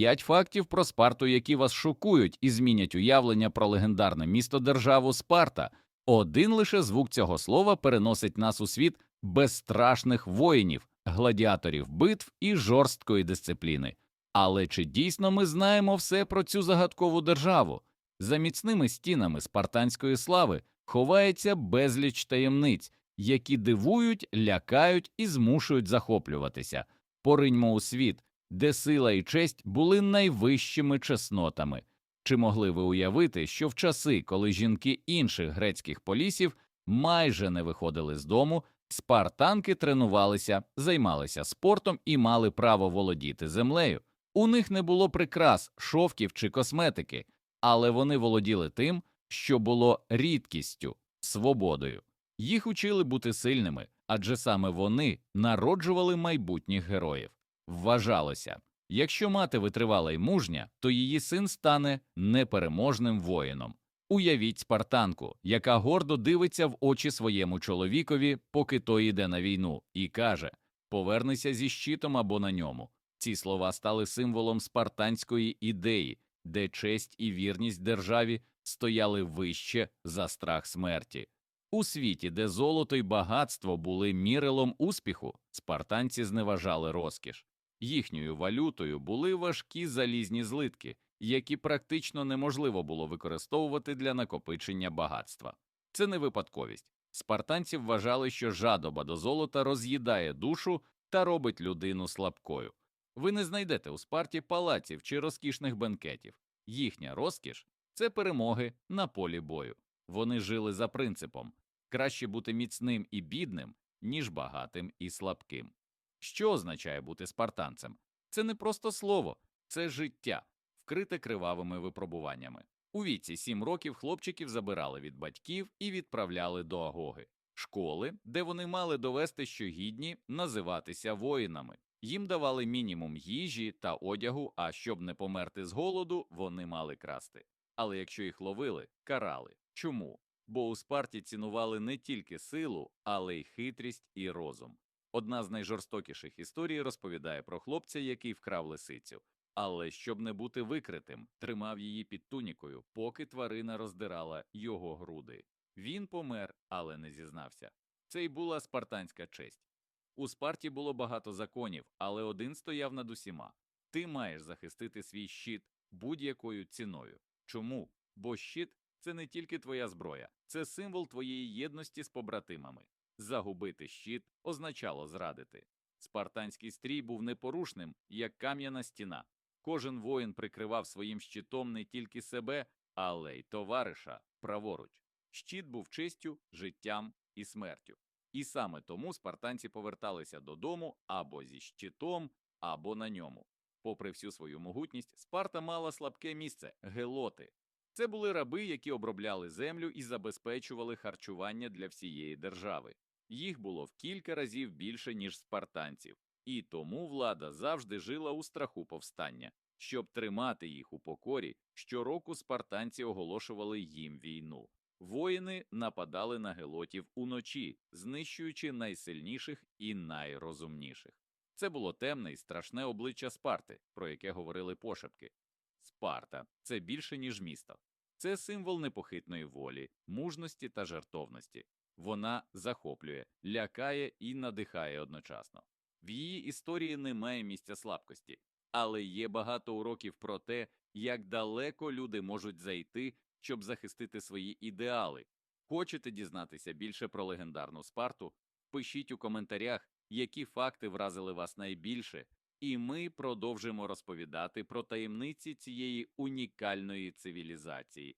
П'ять фактів про Спарту, які вас шокують і змінять уявлення про легендарне місто державу Спарта. Один лише звук цього слова переносить нас у світ безстрашних воїнів, гладіаторів битв і жорсткої дисципліни. Але чи дійсно ми знаємо все про цю загадкову державу? За міцними стінами спартанської слави ховається безліч таємниць, які дивують, лякають і змушують захоплюватися. Пориньмо у світ, де сила і честь були найвищими чеснотами. Чи могли ви уявити, що в часи, коли жінки інших грецьких полісів майже не виходили з дому, спартанки тренувалися, займалися спортом і мали право володіти землею? У них не було прикрас, шовків чи косметики, але вони володіли тим, що було рідкістю, свободою. Їх учили бути сильними, адже саме вони народжували майбутніх героїв. Вважалося, якщо мати витривала й мужня, то її син стане непереможним воїном. Уявіть спартанку, яка гордо дивиться в очі своєму чоловікові, поки той йде на війну, і каже Повернися зі щитом або на ньому. Ці слова стали символом спартанської ідеї, де честь і вірність державі стояли вище за страх смерті. У світі, де золото й багатство були мірилом успіху, спартанці зневажали розкіш. Їхньою валютою були важкі залізні злитки, які практично неможливо було використовувати для накопичення багатства. Це не випадковість. Спартанці вважали, що жадоба до золота роз'їдає душу та робить людину слабкою. Ви не знайдете у Спарті палаців чи розкішних бенкетів. Їхня розкіш це перемоги на полі бою. Вони жили за принципом краще бути міцним і бідним, ніж багатим і слабким. Що означає бути спартанцем? Це не просто слово, це життя, вкрите кривавими випробуваннями. У віці сім років хлопчиків забирали від батьків і відправляли до агоги, школи, де вони мали довести, що гідні називатися воїнами. Їм давали мінімум їжі та одягу, а щоб не померти з голоду, вони мали красти. Але якщо їх ловили, карали. Чому? Бо у Спарті цінували не тільки силу, але й хитрість і розум. Одна з найжорстокіших історій розповідає про хлопця, який вкрав лисицю. Але щоб не бути викритим, тримав її під тунікою, поки тварина роздирала його груди. Він помер, але не зізнався. Це й була спартанська честь. У Спарті було багато законів, але один стояв над усіма. Ти маєш захистити свій щит будь-якою ціною. Чому? Бо щит це не тільки твоя зброя, це символ твоєї єдності з побратимами. Загубити щит означало зрадити. Спартанський стрій був непорушним, як кам'яна стіна. Кожен воїн прикривав своїм щитом не тільки себе, але й товариша праворуч. Щит був честю, життям і смертю. І саме тому спартанці поверталися додому або зі щитом, або на ньому. Попри всю свою могутність, Спарта мала слабке місце гелоти. Це були раби, які обробляли землю і забезпечували харчування для всієї держави. Їх було в кілька разів більше, ніж спартанців, і тому влада завжди жила у страху повстання. Щоб тримати їх у покорі, щороку спартанці оголошували їм війну. Воїни нападали на гелотів уночі, знищуючи найсильніших і найрозумніших. Це було темне і страшне обличчя Спарти, про яке говорили пошепки. Спарта це більше, ніж місто. Це символ непохитної волі, мужності та жертовності. Вона захоплює, лякає і надихає одночасно. В її історії немає місця слабкості, але є багато уроків про те, як далеко люди можуть зайти, щоб захистити свої ідеали. Хочете дізнатися більше про легендарну Спарту? Пишіть у коментарях, які факти вразили вас найбільше, і ми продовжимо розповідати про таємниці цієї унікальної цивілізації.